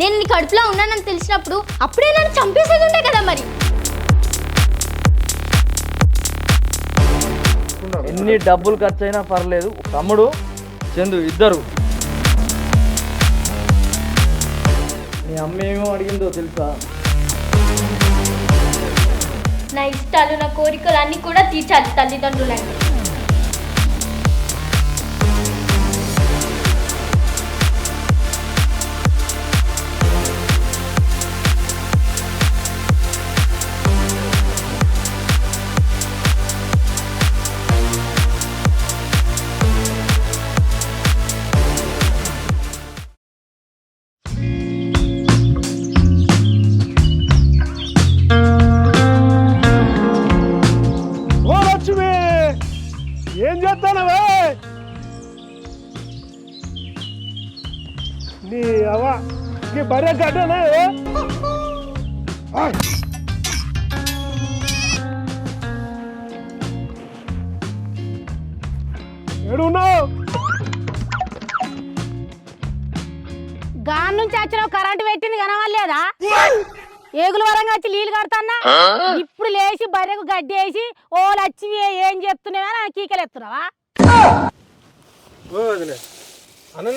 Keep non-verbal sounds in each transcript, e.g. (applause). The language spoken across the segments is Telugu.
నేను నీ కడుపులో ఉన్నానని తెలిసినప్పుడు అప్పుడే నన్ను చంపేసేది ఉండే కదా మరి. ఎన్ని డబ్బులు ఖర్చు అయినా పర్లేదు. తమ్ముడు చందు ఇద్దరు. మీ అమ్మ ఏమో అడిగిందో తెలుసా? నా ఇష్టాలు నా కోరికలు అన్నీ కూడా తీర్చాలి తల్లిదండ్రులంటే. గడ్డనే ఏడున్నావు గాన్ నుంచి వచ్చిన కరెంట్ పెట్టింది కనవలేదా ఏగుల వరంగా వచ్చి నీళ్ళు కడతాన్నా? ఇప్పుడు లేచి బర్రెకు గడ్డి వేసి ఓ లచ్చి ఏం చెప్తున్నావా? నా కీకలు ఎత్తున్నావా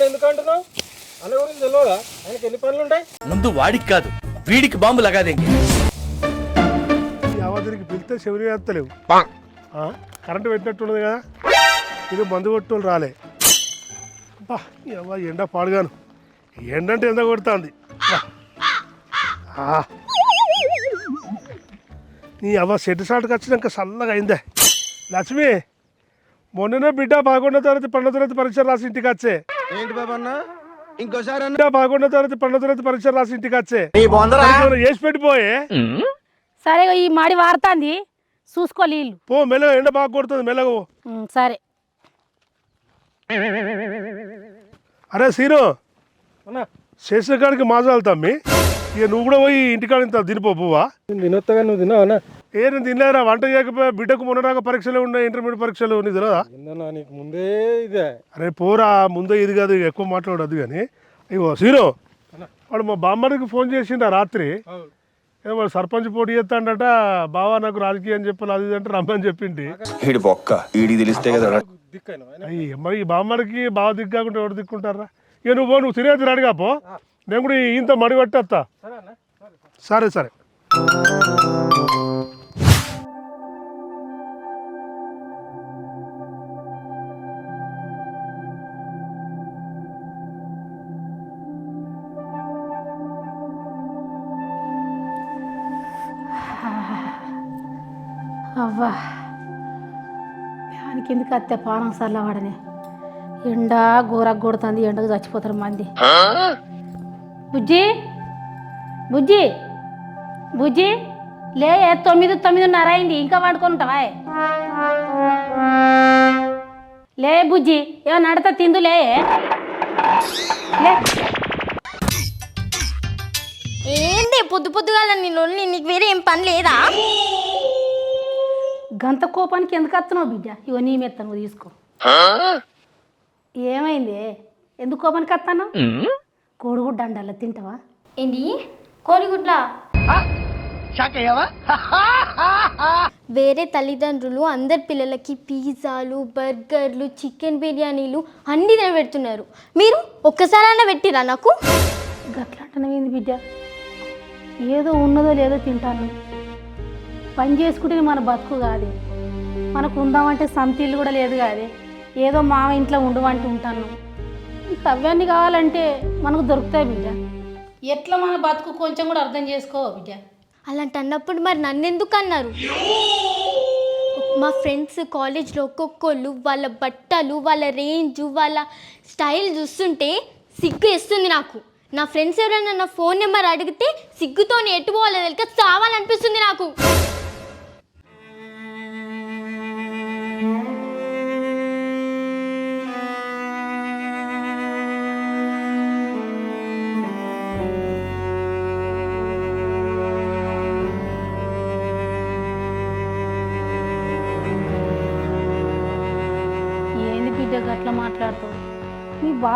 ఎందుకు అంటున్నావు? అన్న గురించి తెలియదా ఆయనకి ఎన్ని పనులు ఉంటాయి? ముందు వాడికి కాదు వీడికి బాంబు ఈ అవధికి పిలిస్తే చెవిరి వేస్తలేవు. కరెంటు పెట్టినట్టున్నది కదా? ఇది మందు కొట్టులు రాలే. ఎండ పాడుగాను. ఎండంటే ఎండ కొడుతుంది. నీ అవ్వ సెట్ సాటుకు వచ్చినాక చల్లగా అయిందే. లక్ష్మి మొన్ననే బిడ్డ బాగున్న తరగతి పన్నెండు తరగతి పరీక్ష రాసి ఇంటికి వచ్చే. ఏంటి బాబు అన్న ఇంకోసారి అన్న బాగున్న తరగతి పన్నెండు తరగతి పరీక్ష రాసి ఇంటికి వచ్చే. చేసి పెట్టిపోయే? సరే ఈ మాడి వారుతాంది. చూసుకో నీళ్ళు. పో మెల్లగా ఎండ బాగా కొడుతుంది. ఉమ్, సరే. అరే సీను. చేసిన కాడికి మాజాలు తమ్మి. ఇక నువ్వు కూడా పోయి ఇంటికాడ ఇంత తినిపో పువ్వా? తినొత్తగా నువ్వు తిన్నావా ఏ నేను తినలేరా వంట చేయకపోయా? బిడ్డకు మొన్నదాకా పరీక్షలు ఉన్నాయి ఇంటర్మీడియట్ పరీక్షలు నీ తెలియదా నీకు ముందే ఇదే. అరే పోరా ముందే ఇది కాదు ఎక్కువ మాట్లాడదు కానీ. ఇగో సీను వాడు మా బామ్మడికి ఫోన్ చేసిండ రాత్రి. ఏదో వాడు సర్పంచ్ పోటీ చేస్తాడట బావా నాకు రాజకీయం అని చెప్పాలి అది ఇది అంటే రమ్మని చెప్పింది ఈడి బొక్క ఈడి తెలిస్తే కదా అయ్యి మరి ఈ బామ్మడికి బావ దిగ్గాకుంటే ఎవరు దిక్కుంటారా? ఇక నువ్వు పో, నువ్వు తినేది రెడీగా పో నేను కూడా ఇంత మడి పట్టేస్తా సరే సరే. అవ్వా. దానికి ఎందుకు అత్తే పానం చల్లవాడని ఎండ గోరకు కొడుతుంది ఎండకు చచ్చిపోతారు మంది. బుజ్జి బుజ్జి బుజ్జి లే తొమ్మిది తొమ్మిదిన్నర అయింది ఇంకా వండుకుంటావా లే బుజ్జి ఏమన్నా నడతా తిందు లే ఏంది పొద్దు పొద్దుగాల నేను నీకు వేరే ఏం పని లేదా? గంత కోపానికి ఎందుకు వస్తున్నావు బిడ్డ? ఇవో నీ మెత్త నువ్వు తీసుకో. ఏమైంది? ఎందుకు కోపానికి వస్తాను కోడిగుడ్డ అండాల తింటావా? ఏంటి కోడిగుడ్ల? (laughs) వేరే తల్లిదండ్రులు అందరి పిల్లలకి పిజ్జాలు బర్గర్లు చికెన్ బిర్యానీలు అన్నీ పెడుతున్నారు మీరు ఒక్కసారైనా పెట్టిరా నాకు? గట్లాంటనవేంది బిడ్డ. ఏదో ఉన్నదో లేదో తింటాను. పని చేసుకుంటే మన బతుకు కాదు. మనకు ఉందామంటే సంతీళ్ళు కూడా లేదు కాదు. ఏదో మా ఇంట్లో ఉండమంటూ ఉంటాను. ఈ కావాలంటే మనకు దొరుకుతాయి బిడ్డ. ఎట్లా మన బతుకు కొంచెం కూడా అర్థం చేసుకో బిడ్డ. అలాంటి అన్నప్పుడు మరి నన్ను ఎందుకు అన్నారు మా ఫ్రెండ్స్ కాలేజ్లో ఒక్కొక్కళ్ళు వాళ్ళ బట్టలు వాళ్ళ రేంజ్ వాళ్ళ స్టైల్ చూస్తుంటే సిగ్గు వేస్తుంది నాకు. నా ఫ్రెండ్స్ ఎవరైనా నా ఫోన్ నెంబర్ అడిగితే సిగ్గుతో ఎటు పోవాలో తెలియక చావాలనిపిస్తుంది నాకు.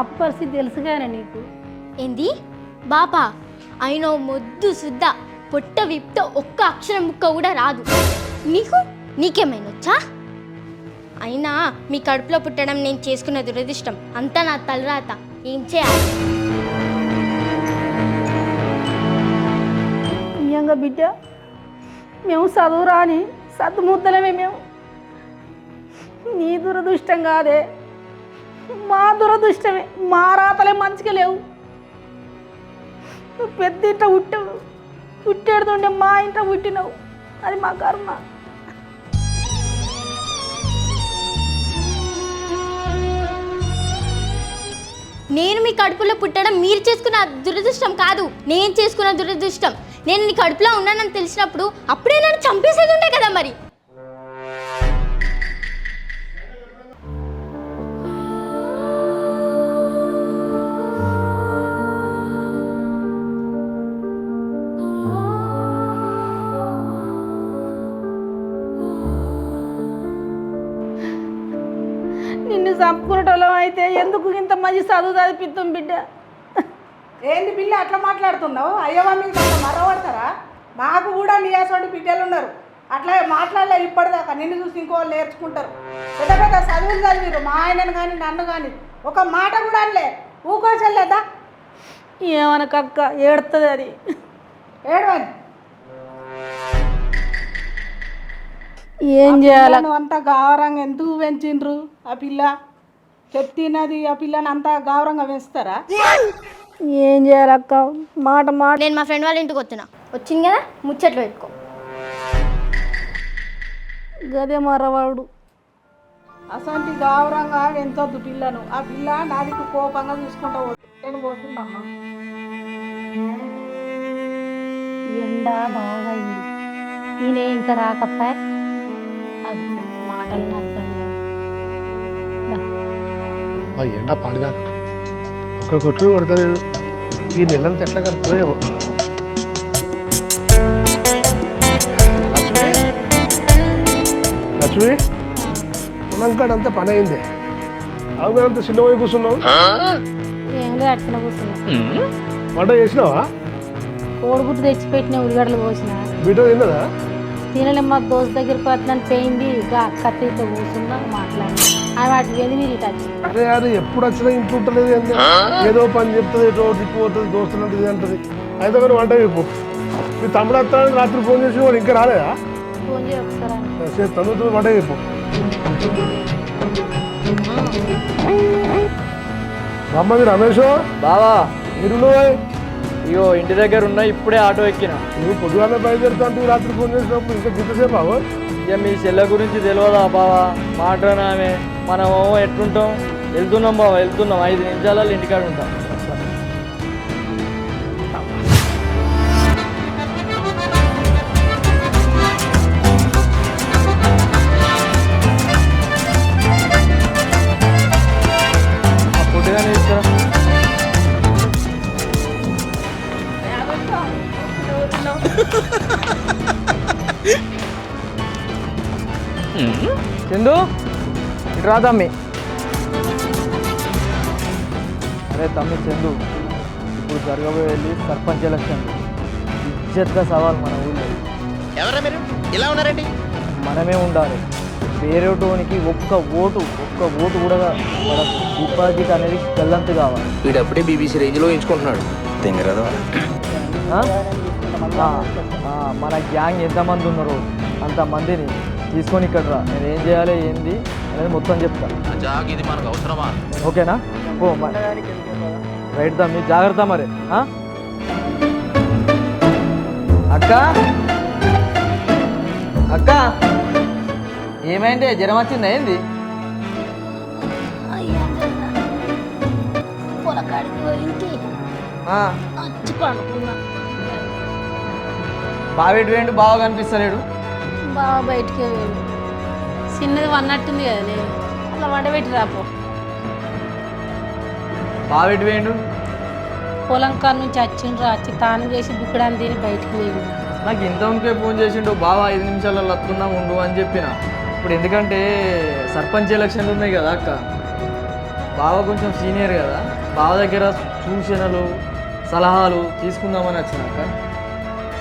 బాపు పరిస్థితి తెలుసుగానే నీకు? ఏంది? బాపా ఆయన మొద్దు సుద్ద పొట్ట విప్తే ఒక్క అక్షరం ముక్క కూడా రాదు. నీకు? నీకేమైనా వచ్చా అయినా మీ కడుపులో పుట్టడం నేను చేసుకున్న దురదృష్టం. అంతా నా తలరాత. ఏం చేయాలి? ఇయ్యంగా బిడ్డ. మేము చదువు రాని సద్దు ముద్దలమే మేము. నీ దురదృష్టం కాదే. మా దురదృష్టమే మా రాతలే మంచిగా లేవు. నువ్వు పెద్ద ఇంట పుట్టావు పుట్టేడుతుండే మా ఇంట పుట్టినావు. అది మా కర్మ. నేను మీ కడుపులో పుట్టడం మీరు చేసుకున్న దురదృష్టం కాదు. నేను చేసుకున్న దురదృష్టం. నేను నీ కడుపులో ఉన్నానని తెలిసినప్పుడు అప్పుడే నన్ను చంపేసేది ఉండే కదా మరి. చంపుకునేటోళ్ళం అయితే ఎందుకు ఇంత మంచి చదువు చదివిస్తాం బిడ్డ? ఏంది బిల్లు అట్లా మాట్లాడుతున్నావు? అయ్యవా మీకు మరవడతారా? మాకు కూడా నీ అసలు బిడ్డలు ఉన్నారు. అట్లా మాట్లాడలే ఇప్పటిదాకా. నిన్ను చూసి ఇంకో నేర్చుకుంటారు. పెద్ద పెద్ద చదువులు చదివిరు మా ఆయనను కానీ నన్ను కానీ ఒక మాట కూడా అనలే. ఊకోచల్లేదా ఏమనకక్క ఏడుతుంది అది. ఏడవని? ఏం చేయాలి? అంతా గావరంగా ఎందుకు పెంచిండ్రు? ఆ పిల్ల చెప్తినది ఆ పిల్లని అంతా గావరంగా పెంచుతారా ఏం చేయాలక్క మాట మాట. నేను మా ఫ్రెండ్ వాళ్ళ ఇంటికి వచ్చిన వచ్చింది కదా? ముచ్చట్లు పెట్టుకో. గదే మరవాడు. అసంటి గావరంగా పెంచొద్దు పిల్లను. ఆ పిల్ల నాదికి కోపంగా చూసుకుంటా. నేను పోతుందమ్మా ఎండ బాగా అయింది. ఈయన ఇంకా రాకప్పా? ఎండ పాడుగాను ఒక కొట్టు కొడతలేదు. ఈ నెలంతా ఎట్లా లక్ష్మి? పొలంకాడ అంతా పని అయింది. అవును అంత చిన్న పోయి కూర్చున్నావు. వంట చేసినావా? కోడిగుడ్డు తెచ్చిపెట్టిన ఉల్లిగడ్డలు పోసిన బిడ్డ తిన్నదా? తినలే మా దోస్త్ దగ్గర పట్లని పోయింది ఇక కత్తితో కూర్చున్నా మాట్లాడి ఆమె వాటి వెళ్ళి మీరు ఇటు అరే అరే ఎప్పుడు వచ్చినా ఇంట్లో ఉంటలేదు ఏంది? ఏదో పని చెప్తుంది ఎటో దిక్కు పోతుంది దోస్తులు అంటే ఇది అంటది. అయితే కానీ వంట చెప్పు. మీ తమ్ముడు వస్తాడని రాత్రి ఫోన్ చేసి వాడు ఇంకా రాలేదా? ఫోన్ చేయి ఒకసారి అని. చేస్తాను వంట చెప్పు. రమ్మది రమేష్? బావా. మీరు ఇగో ఇంటి దగ్గర ఉన్నా ఇప్పుడే ఆటో ఎక్కిన. నువ్వు పొద్దుగానే బయలుదేరుతా అంటే రాత్రి ఫోన్ చేసినప్పుడు ఇంకా గింతసేపు అవ్వ ఇక మీ చెల్లె గురించి తెలియదా బావా? మాట్లాడినామే. మనము ఎట్లుంటాం? వెళ్తున్నాం బావా వెళ్తున్నాం. ఐదు నిమిషాలలో ఇంటికాడ ఉంటాం. రా తమ్మి అరే తమ్మి చందు ఇప్పుడు జరగబోయేది సర్పంచ్ ఎలక్షన్ ఇజ్జత్గా సవాల్ మన ఊళ్ళో. ఎవరా మీరు? ఇలా ఉన్నారండి? మనమే ఉండాలి. వేరేటోనికి ఒక్క ఓటు ఒక్క ఓటు కూడా మనకు డిపాజిట్ అనేది గల్లంతు కావాలి. వీడప్పుడే బీబీసీ రేంజ్లో ఎంచుకుంటున్నాడు. తెంగరదా మన గ్యాంగ్ ఎంతమంది ఉన్నారో అంతమందిని తీసుకొని ఇక్కడ రా. నేను ఏం చేయాలి ఏంది? అనేది మొత్తం చెప్తా. జాగ్ ఇది మనకు అవసరమా? ఓకేనా? ఓ రైట్ తమ్మి జాగ్రత్త మరి? అక్క? అక్క? ఏమైంది? జ్వరం వచ్చిందా? ఏంది? బావేటి వేయండి బాగా కనిపిస్తలేడు? బాగా బయటికి వెళ్ళి చిన్నది వన్నట్టుంది కదా నేను. అట్లా వండబెట్టి రాపో వేయండు పొలం కాడ నుంచి వచ్చిండ్రు వచ్చి తానం చేసి బుక్కడాన్ని తిని బయటికి వెళ్ళి నాకు ఇంత ఉంకే ఫోన్ చేసిండు బావా ఐదు నిమిషాలలో వస్తున్నాం ఉండు అని చెప్పిన. ఇప్పుడు ఎందుకంటే సర్పంచ్ ఎలక్షన్లు ఉన్నాయి కదా అక్క. బావ కొంచెం సీనియర్ కదా. బావ దగ్గర సూచనలు సలహాలు తీసుకుందామని వచ్చినాక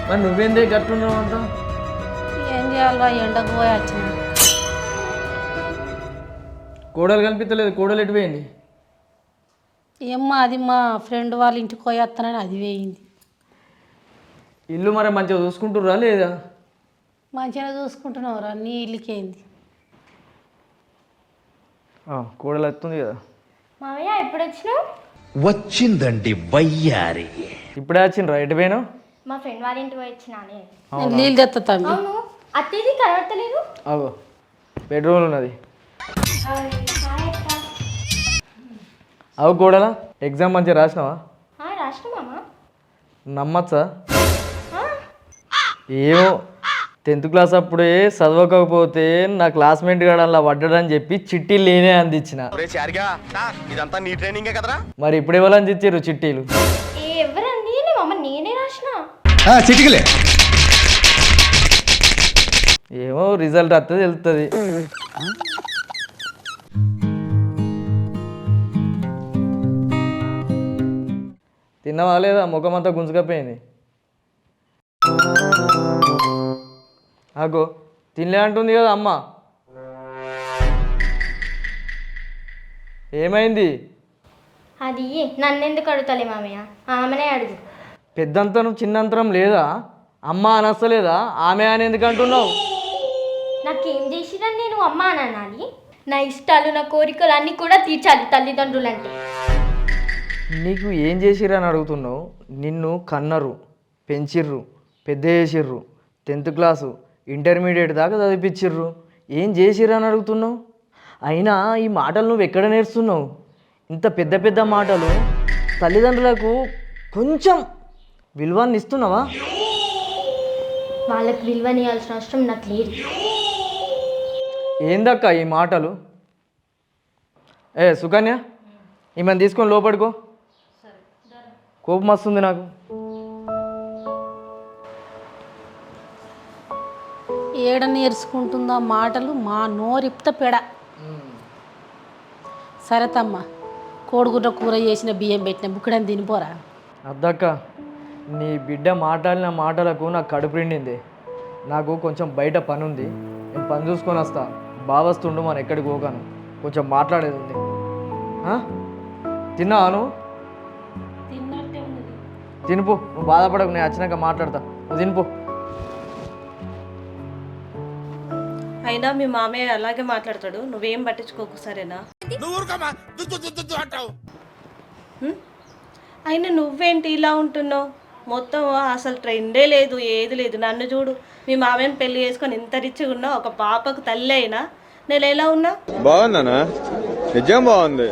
మరి నువ్వేందే గట్టున్నావు అంతా ఏం చేయాలి ఎండకు పోయి వచ్చిన. కోడలు కనిపించలేదు. కోడలు ఎటు పోయింది? ఏమ్మా అది మా ఫ్రెండ్ వాళ్ళ ఇంటికి పోయి వస్తానని అది వేయింది ఇల్లు మరి మంచిగా చూసుకుంటుర్రా లేదా? మంచిగా చూసుకుంటున్నావురా నీ ఇల్లుకేంది ఆ, కోడలు వస్తుంది కదా. మామయ్య ఎప్పుడు వచ్చినావు వచ్చిందండి వయ్యారి. ఇప్పుడే వచ్చిండ్రా ఎటు పోయినావు? మా ఫ్రెండ్ వాళ్ళ ఇంటికి పోయి వచ్చినానే నేను. నీళ్ళు తెస్తా తమ్మి అవును అత్తేది కనబడతలేదు. అగో బెడ్రూమ్లో ఉన్నది. అవు కోడలా ఎగ్జామ్ మంచిగా రాసినావా? నమ్మచ్చా? ఏమో టెన్త్ క్లాస్ అప్పుడే చదవకపోతే నా క్లాస్మేట్ గాడు అలా పడ్డాడని చెప్పి చిట్టి లేనే అందించిన. ఇదంతా నీ ట్రైనింగే కదరా? మరి ఇప్పుడు ఎవరని ఇచ్చారు చిట్టీలు? నేనే ఏమో రిజల్ట్ వస్తుంది వెళ్తుంది. తిన్నవా లేదా? ముఖం అంతా గుంజుకపోయింది. అగో తినలే అంటుంది కదా అమ్మ. ఏమైంది? అది నన్నెందుకు అడుగుతలే మామయ్య? ఆమెనే అడుగు. పెద్దంతరం చిన్నంతరం లేదా? అమ్మ అనస్తలేదా? ఆమె అని ఎందుకు అంటున్నావు? నాకేం చేసిరని నేను అమ్మ అని అనాలి. నా ఇష్టాలు నా కోరికలు అన్నీ కూడా తీర్చాలి తల్లిదండ్రులు అంటే నీకు ఏం చేసిర్రు అని అడుగుతున్నావు? నిన్ను కన్నరు పెంచిర్రు పెద్ద చేసిర్రు టెన్త్ క్లాసు ఇంటర్మీడియట్ దాకా చదివించిర్రు ఏం చేసిర్రు అని అడుగుతున్నావు? అయినా ఈ మాటలు నువ్వు ఎక్కడ నేర్చున్నావు ఇంత పెద్ద పెద్ద మాటలు తల్లిదండ్రులకు కొంచెం విలువని ఇస్తున్నావా? వాళ్ళకి విలువనియాల్సిన అవసరం నాకు లేదు. ఏందక్క ఈ మాటలు? ఏ సుకన్య ఈమెను తీసుకొని లోపడుకో. కోపం వస్తుంది నాకు. ఏడ నేర్చుకుంటుందో మాటలు మా నోరిప్త పెడ. సరే తమ్మ కోడిగుడ్డ కూర చేసిన బియ్యం పెట్టిన బుక్కడని తినిపోరా. అద్దక్క నీ బిడ్డ మాట్లాడిన మాటలకు నాకు కడుపు నిండింది. నాకు కొంచెం బయట పని ఉంది నేను పని చూసుకొని వస్తా. బావస్తుండు మనం ఎక్కడికి పోగాను. కొంచెం మాట్లాడేది ఉంది. ఆ? తినిపో. నువ్వు బాధపడకు నేను వచ్చినాక మాట్లాడతా. నువ్వు తినిపో. అయినా మీ మామయ్య అలాగే మాట్లాడతాడు. నువ్వేం పట్టించుకోకు సరేనా? హ్మ్? అయినా నువ్వేంటి ఇలా ఉంటున్నావు? మొత్తం అసలు ట్రెండే లేదు ఏది లేదు. నన్ను చూడు. మీ మామయ్యని పెళ్ళి చేసుకొని ఇంత రిచ్గా ఉన్నావు. ఒక పాపకు తల్లి అయినా. నేను ఎలా ఉన్నా? బాగుందనా నిజం బాగుంది.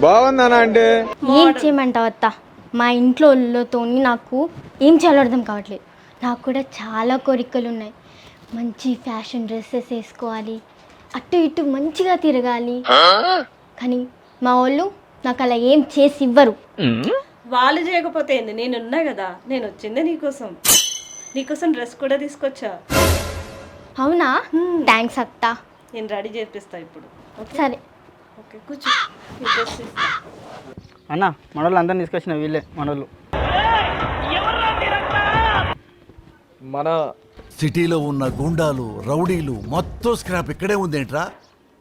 బాగుందనా అంటే? ఏం చేయమంటావు అత్త? మా ఇంట్లో వాళ్ళతోని నాకు ఏం చేయాలో అర్థం కావట్లేదు. నాకు కూడా చాలా కోరికలు ఉన్నాయి మంచి ఫ్యాషన్ డ్రెస్సెస్ వేసుకోవాలి. అటు ఇటు మంచిగా తిరగాలి. కానీ మా వాళ్ళు నాకు అలా ఏం చేసి ఇవ్వరు వాళ్ళు చేయకపోతే ఏంది? నేను ఉన్నా కదా. నేను వచ్చిందే నీకోసం. నీకోసం డ్రెస్ కూడా తీసుకొచ్చా? అవునా? థ్యాంక్స్ అత్త. నేను రెడీ చేపిస్తా ఇప్పుడు. సరే. ఓకే కూర్చో. ఈ డ్రెస్ ఇస్తా. అన్న మనోళ్ళు అందరిని తీసుకొచ్చిన వీళ్ళే మనోళ్ళు. మన సిటీలో ఉన్న గుండాలు రౌడీలు మొత్తం స్క్రాప్ ఇక్కడే ఉందేంట్రా?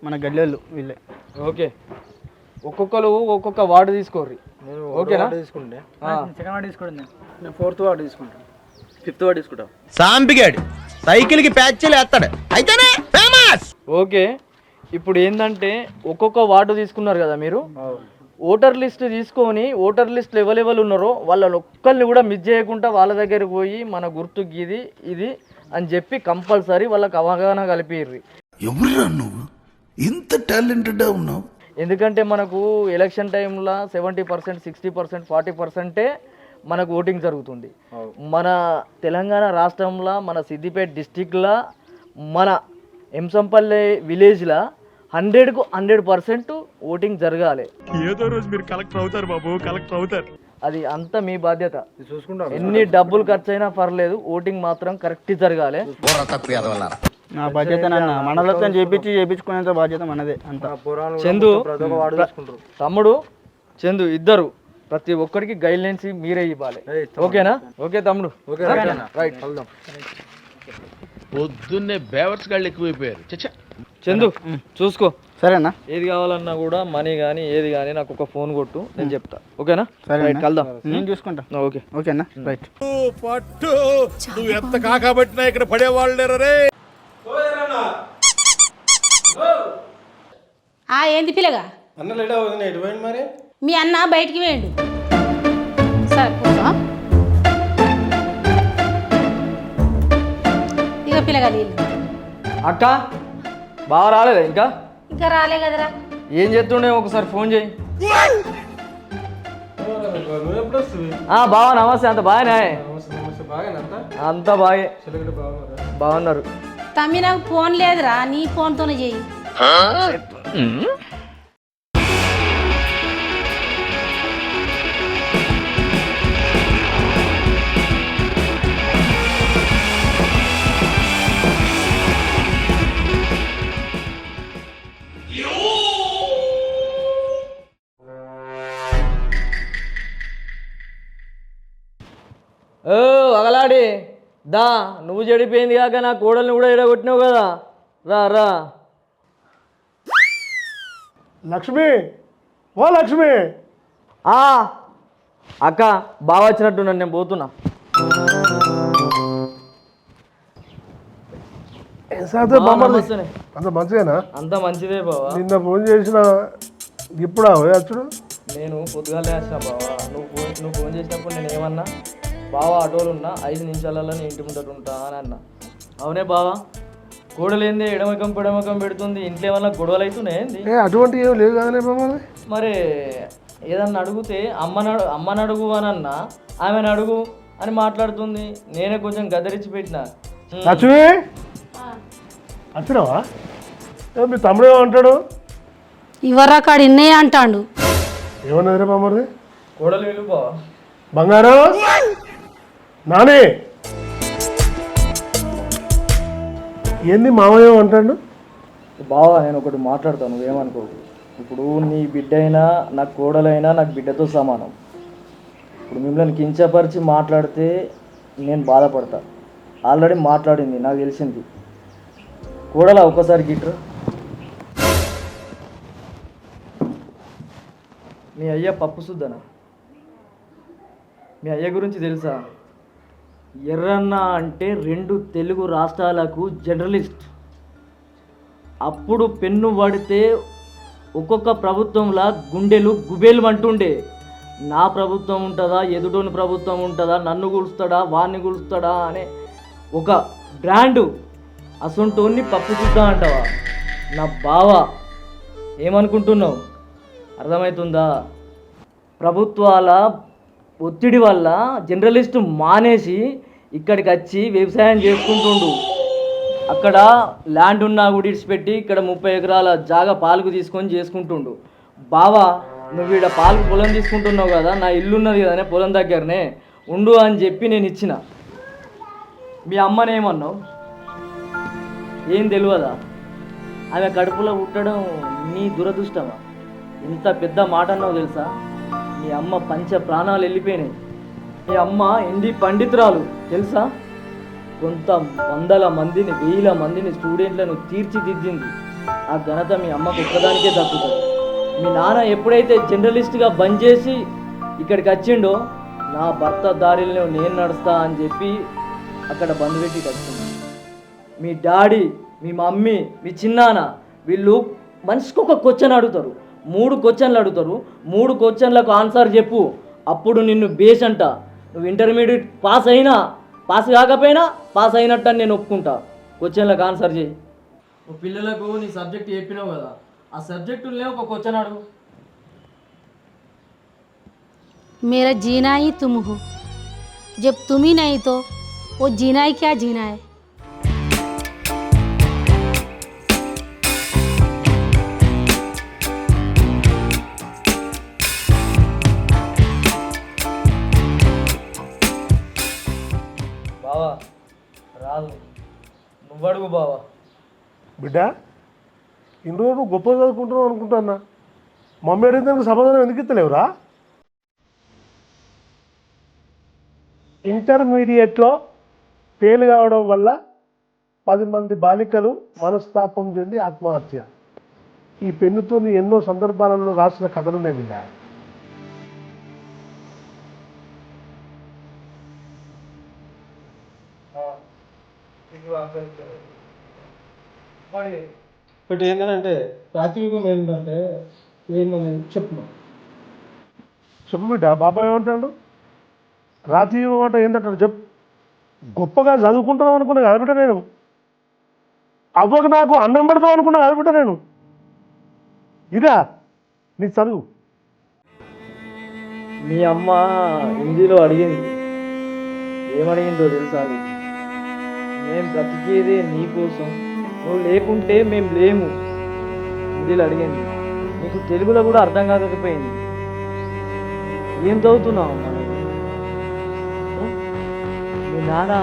మన గడ్డోళ్ళు వీళ్ళే. ఓకే. ఒక్కొక్కరు ఒక్కొక్క వార్డు తీసుకోర్రి. ఓకేనా? తీసుకుంటే. సెకండ్ వార్డు తీసుకోండి నేను. ఫోర్త్ వార్డు తీసుకుంటాను. ఫిఫ్త్ వార్డు తీసుకుంటాం సాంపిగాడు సైకిల్కి ప్యాచ్లు వేస్తాడు. అయితేనే ఫేమస్ ఓకే. ఇప్పుడు ఏంటంటే ఒక్కొక్క వార్డు తీసుకున్నారు కదా మీరు? ఓటర్ లిస్ట్ తీసుకొని ఓటర్ లిస్ట్ ఎవరు ఎవరు ఉన్నారో వాళ్ళని ఒక్కరిని కూడా మిస్ చేయకుండా వాళ్ళ దగ్గరికి పోయి మన గుర్తుకి ఇది ఇది అని చెప్పి కంపల్సరీ వాళ్ళకి అవగాహన కలిపిర్రి. ఎవరురా నువ్వు? ఇంత టాలెంటెడ్ ఉన్నావు? ఎందుకంటే మనకు ఎలక్షన్ టైంలో seventy percent sixty percent forty పర్సెంటే మనకు ఓటింగ్ జరుగుతుంది. మన తెలంగాణ రాష్ట్రంలో మన సిద్దిపేట డిస్టిక్లో మన ఎంసంపల్లి విలేజ్లో హండ్రెడ్కు హండ్రెడ్ పర్సెంట్ ఓటింగ్ జరగాలి. ఏదో రోజు మీరు కలెక్టర్ అవుతారు బాబు కలెక్టర్ అవుతారు. అది అంతా మీ బాధ్యత. చూసుకుంటాం. ఎన్ని డబ్బులు ఖర్చు అయినా పర్లేదు ఓటింగ్ మాత్రం కరెక్ట్ జరగాలి. నా బాధ్యత నాన్న మనలతో చేపించి చేపించుకునేంత బాధ్యత మనదే అంత. చందు తమ్ముడు చందు ఇద్దరు ప్రతి ఒక్కరికి గైడ్ లైన్స్ మీరే ఇవ్వాలి. ఓకేనా? ఓకే తమ్ముడు. Okay right. వెళ్దాం. పొద్దున్నే బేవర్స్ గాళ్ళు ఎక్కువైపోయారు. చచ్చా. చందు చూసుకో. సరేనా? ఏది కావాలన్నా కూడా మనీ కానీ ఏది కానీ నాకు ఒక ఫోన్ కొట్టు నేను చెప్తా. ఓకేనా? రైట్ కలుద్దాం. నేను చూసుకుంటా. ఓకే. ఓకేనా? రైట్. పట్టు! నువ్వు ఎంత కాకబట్టినా ఇక్కడ పడేవాళ్ళు రే? ఆ ఏంది పిల్లగా? అన్న లేడా వదిన? ఎటు పోయింది మరి? మీ అన్న బయటికి వేయండు సరే కూర్చో. ఇక పిల్లగా అక్క బాగా రాలేదా ఇంకా? ఇంకా రాలే కదరా. ఏం చేస్తుండే? ఒకసారి ఫోన్ చేయి. నువ్వు ఎప్పుడు వస్తుంది ఆ బావా నమస్తే. అంత బాగానే? నమస్తే నమస్తే బాగానంత అంతా బాగే. బాగున్నారు. తమ్మి నాకు ఫోన్ లేదురా. నీ ఫోన్తోనే చెయ్యి ఓ అగలాడి. దా నువ్వు చెడిపోయింది కాక నా కోడల్ని కూడా ఎడగొట్టినావు కదా. రా రా. లక్ష్మి ఓ లక్ష్మి. ఆ అక్క బాగా వచ్చినట్టున్నాను నేను పోతున్నా? నమస్తేనే. అంత మంచిదేనా? అంతా మంచిదే బావా. నిన్న ఫోన్ చేసిన ఇప్పుడా? వచ్చుడు నేను పొద్దుగాలే వచ్చిన బావా. నువ్వు ఫోన్ నువ్వు ఫోన్ చేసినప్పుడు నేను ఏమన్నా? బావా ఆటోలు ఉన్నా ఐదు నిమిషాలలో నేను ఇంటి ముందట ఉంటా అని అన్నా. అవునే బావా కోడలేంది ఎడమకం పిడమకం పెడుతుంది ఇంట్లో ఏమన్నా గొడవలు అవుతున్నాయి ఏంది? ఏ అటువంటి ఏం లేవు కదనే బామ్మది మరి. ఏదన్నా అడిగితే అమ్మని అమ్మని అడుగు అని అన్నా ఆమెను అడుగు అని మాట్లాడుతుంది నేనే కొంచెం గదరించి పెట్టిన. లక్ష్మి! వచ్చినావా? ఏ, మీ తమ్ముడు ఏమంటాడు ఇవరా కాడు ఇన్నే అంటాడు. ఏమన్నది రే బామ్మది కోడలు విలువ. బావా బంగారం? నానే! ఏంది మామయ్య అంటాడు? బావా నేను ఒకటి మాట్లాడతాను ఏమనుకో. ఇప్పుడు నీ బిడ్డ అయినా నాకు కోడలైనా నాకు బిడ్డతో సమానం. ఇప్పుడు మిమ్మల్ని కించపరిచి మాట్లాడితే నేను బాధపడతా. ఆల్రెడీ మాట్లాడింది నాకు తెలిసింది. కోడల ఒక్కసారి గిట్ర మీ అయ్య పప్పు సుద్దనా? మీ అయ్య గురించి తెలుసా? ఎర్రన్న అంటే రెండు తెలుగు రాష్ట్రాలకు జర్నలిస్ట్. అప్పుడు పెన్ను పడితే ఒక్కొక్క ప్రభుత్వంలా గుండెలు గుబేలు అంటుండే. నా ప్రభుత్వం ఉంటుందా? ఎదుటోని ప్రభుత్వం ఉంటుందా? నన్ను గుడుస్తాడా వాడిని గుడుస్తాడా అనే ఒక బ్రాండు అసొంటోన్ని పప్పు చూద్దా అంటావా? నా బావ ఏమనుకుంటున్నావు? అర్థమవుతుందా ప్రభుత్వాల ఒత్తిడి వల్ల జర్నలిస్ట్ మానేసి ఇక్కడికి వచ్చి వ్యవసాయం చేసుకుంటుండు. అక్కడ ల్యాండ్ ఉన్నా కూడా ఇడిచిపెట్టి ఇక్కడ ముప్పై ఎకరాల జాగా పాలకు తీసుకొని చేసుకుంటుండు. బావా నువ్వు ఈడ పాలకు పొలం తీసుకుంటున్నావు కదా నా ఇల్లు ఉన్నది కదనే పొలం దగ్గరనే ఉండు అని చెప్పి నేను ఇచ్చిన. మీ అమ్మనేమన్నావు ఏం తెలియదా ఆమె కడుపులో పుట్టడం నీ దురదృష్టమా? ఇంత పెద్ద మాట అన్నావు తెలుసా? మీ అమ్మ పంచ ప్రాణాలు వెళ్ళిపోయినాయి. మీ అమ్మ ఎండి పండితురాలు తెలుసా? కొంత వందల మందిని వేల మందిని స్టూడెంట్లను తీర్చిదిద్దింది. ఆ ఘనత మీ అమ్మకు ఒక్కదానికే దక్కుతుంది. మీ నాన్న ఎప్పుడైతే జర్నలిస్ట్గా బంద్ చేసి ఇక్కడికి వచ్చిండో నా భర్త దారిలో నేను నడుస్తా అని చెప్పి అక్కడ బంద్ పెట్టి వచ్చింది మీ డాడీ మీ మమ్మీ మీ చిన్నాన్న వీళ్ళు మనిషికి ఒక క్వశ్చన్ అడుగుతారు. మూడు క్వశ్చన్లు అడుగుతారు మూడు క్వశ్చన్లకు ఆన్సర్ చెప్పు అప్పుడు నిన్ను బేస్ అంట నువ్వు ఇంటర్మీడియట్ పాస్ అయినా పాస్ కాకపోయినా పాస్ అయినట్టు అని నేను ఒప్పుకుంటా క్వశ్చన్లకు ఆన్సర్ చేయి నువ్వు పిల్లలకు నీ సబ్జెక్ట్ చెప్పినావు కదా ఆ సబ్జెక్టులనే ఒక క్వశ్చన్ అడుగు मेरा जीना ही तुम हो जब तुम ही नहीं तो वो जीना ही क्या जीना है నువ్వు అడుగు బావా. బిడ్డ ఇన్ని రోజులు గొప్ప చదువుకుంటున్నావు అనుకుంటున్నా మమ్మీ అడిగితే సమాధానం ఎందుకు ఇస్తలేవురా? ఇంటర్మీడియట్లో ఫెయిల్ కావడం వల్ల పది మంది బాలికలు మనస్తాపం చెంది ఆత్మహత్య. ఈ పెన్నుతో ఎన్నో సందర్భాలలో రాసిన కథలు నేను విన్నాను ఒకటి ఏంటంటే ప్రాతినిధ్యం ఏంటంటే ఏంటని చెప్పు. చెప్పు బిడ్డ బాబాయ్ ఏమంటాడు? రాత్రి మాట ఏంటంటాడు చెప్పు. గొప్పగా చదువుకుంటాం అనుకున్నా కాదు బిడ్డ నేను. అవ్వకు నాకు అన్నం పెడతాం అనుకున్నా కాదు బిడ్డ నేను. ఇదా నీ చదువు. మీ అమ్మ హిందీలో అడిగింది. ఏమడిగిందో తెలుసా? మేము బ్రతికేదే నీకోసం నువ్వు లేకుంటే మేము లేము. హిందీలో అడిగింది. నీకు తెలుగులో కూడా అర్థం కాకపోయింది. ఏం చదువుతున్నావు? మనం మీ నాన్న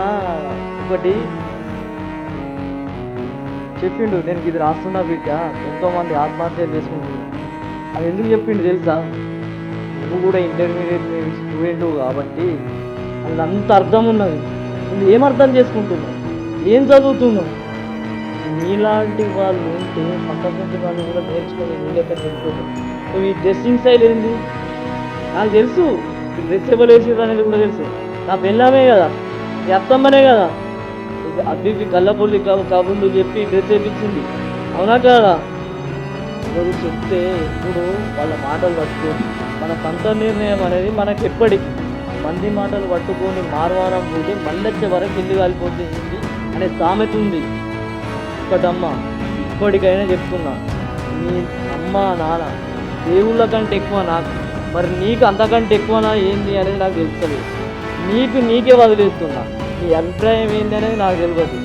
ఒకటి చెప్పిండు నేను ఇది రాస్తున్నా బిడ్డ ఎంతో మంది ఆత్మహత్యలు చేసుకుంటున్నారు. అది ఎందుకు చెప్పిండు తెలుసా? నువ్వు కూడా ఇంటర్మీడియట్ స్టూడెంట్ కాబట్టి అది అంత అర్థం ఉన్నది. నువ్వు ఏం అర్థం చేసుకుంటున్నావు? ఏం చదువుతున్నావు? నీలాంటి వాళ్ళు ఉంటే పక్కన వాళ్ళు కూడా నేర్చుకొని నీ లెక్క నువ్వు ఈ డ్రెస్సింగ్ స్టైల్ ఏంది? నాకు తెలుసు. డ్రెస్ ఎవరు వేసారు అనేది కూడా తెలుసు. నా పెళ్ళామే కదా. ఈ అత్తమ్మనే కదా. ఇది అబ్బికి కళ్ళపొల్లి కబు కబుర్లు చెప్పి డ్రెస్ వేయించింది అవునా కదా? ఎవరు చెప్తే ఇప్పుడు వాళ్ళ మాటలు పట్టుకొని మన సొంత నిర్ణయం అనేది మనకి ఎప్పటికి మంది మాటలు పట్టుకొని మారవారం పోతే మళ్ళొచ్చే వరకు ఇల్లు కాలిపోతుంది? అనే సామెత ఉంది. ఒకటమ్మ ఇప్పటికైనా చెప్తున్నా నీ అమ్మ నాన్న దేవుళ్ళ కంటే ఎక్కువ నాకు మరి నీకు అంతకంటే ఎక్కువనా ఏంది అనేది నాకు తెలుస్తుంది నీకు నీకే వదిలేస్తున్నా. నీ అభిప్రాయం ఏంది అనేది నాకు తెలియదు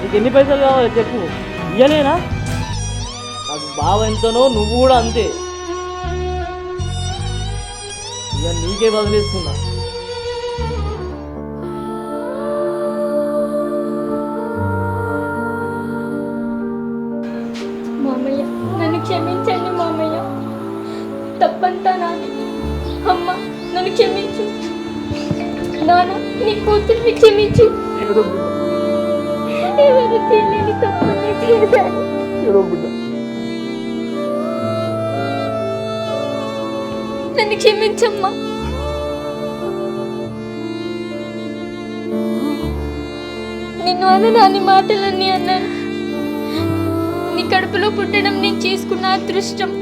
నీకు ఎన్ని పైసలు కావాలి చెప్పు. ఇయ్యలేనా? నాకు బావ ఎంతనో నువ్వు కూడా అంతే. ఇక నీకే వదిలేస్తున్నా. నాన్న నీ కూతుర్ని క్షమించు. ఎవరు తెలియని తప్పని చేశాను నన్ను క్షమించమ్మా. నిన్ను అనరాని మాటలన్నీ అన్నాను. నీ కడుపులో పుట్టడం నేను చేసుకున్న అదృష్టం.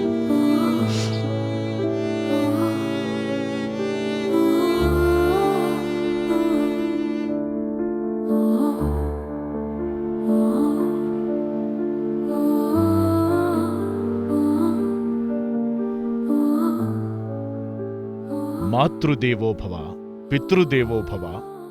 మాతృదేవోభవ పితృదేవోభవ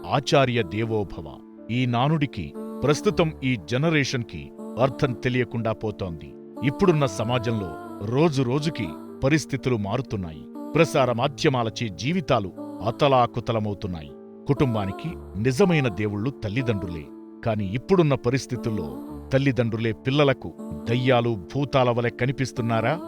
ఆచార్య దేవోభవ ఈ నానుడికి ప్రస్తుతం ఈ జనరేషన్కి అర్థం తెలియకుండా పోతోంది. ఇప్పుడున్న సమాజంలో రోజు రోజుకి పరిస్థితులు మారుతున్నాయి. ప్రసార మాధ్యమాలచే జీవితాలు అతలాకుతలమవుతున్నాయి. కుటుంబానికి నిజమైన దేవుళ్ళు తల్లిదండ్రులే. కాని ఇప్పుడున్న పరిస్థితుల్లో తల్లిదండ్రులే పిల్లలకు దయ్యాలు భూతాల వలె కనిపిస్తున్నారా?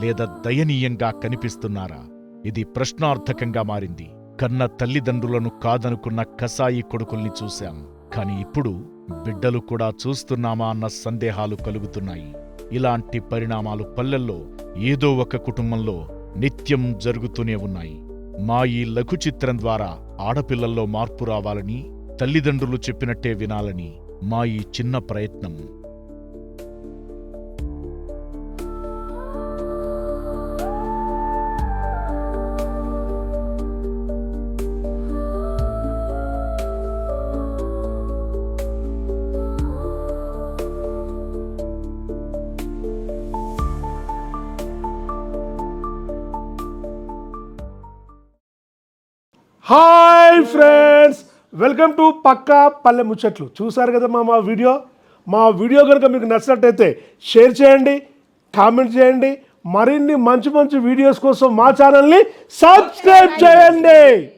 లేదా దయనీయంగా కనిపిస్తున్నారా? ఇది ప్రశ్నార్థకంగా మారింది. కన్న తల్లిదండ్రులను కాదనుకున్న కసాయి కొడుకుల్ని చూశాం. కాని ఇప్పుడు బిడ్డలు కూడా చూస్తున్నామా అన్న సందేహాలు కలుగుతున్నాయి. ఇలాంటి పరిణామాలు పల్లెల్లో ఏదో ఒక కుటుంబంలో నిత్యం జరుగుతూనే ఉన్నాయి. మా ఈ లఘు చిత్రం ద్వారా ఆడపిల్లల్లో మార్పు రావాలని తల్లిదండ్రులు చెప్పినట్టే వినాలని మా ఈ చిన్న ప్రయత్నం. వెల్కమ్ టు పక్కా పల్లె ముచ్చట్లు. చూసారు కదా మా మా వీడియో? మా వీడియో కనుక మీకు నచ్చినట్టయితే షేర్ చేయండి కామెంట్ చేయండి మరిన్ని మంచి మంచి వీడియోస్ కోసం మా ఛానల్ని సబ్స్క్రైబ్ చేయండి.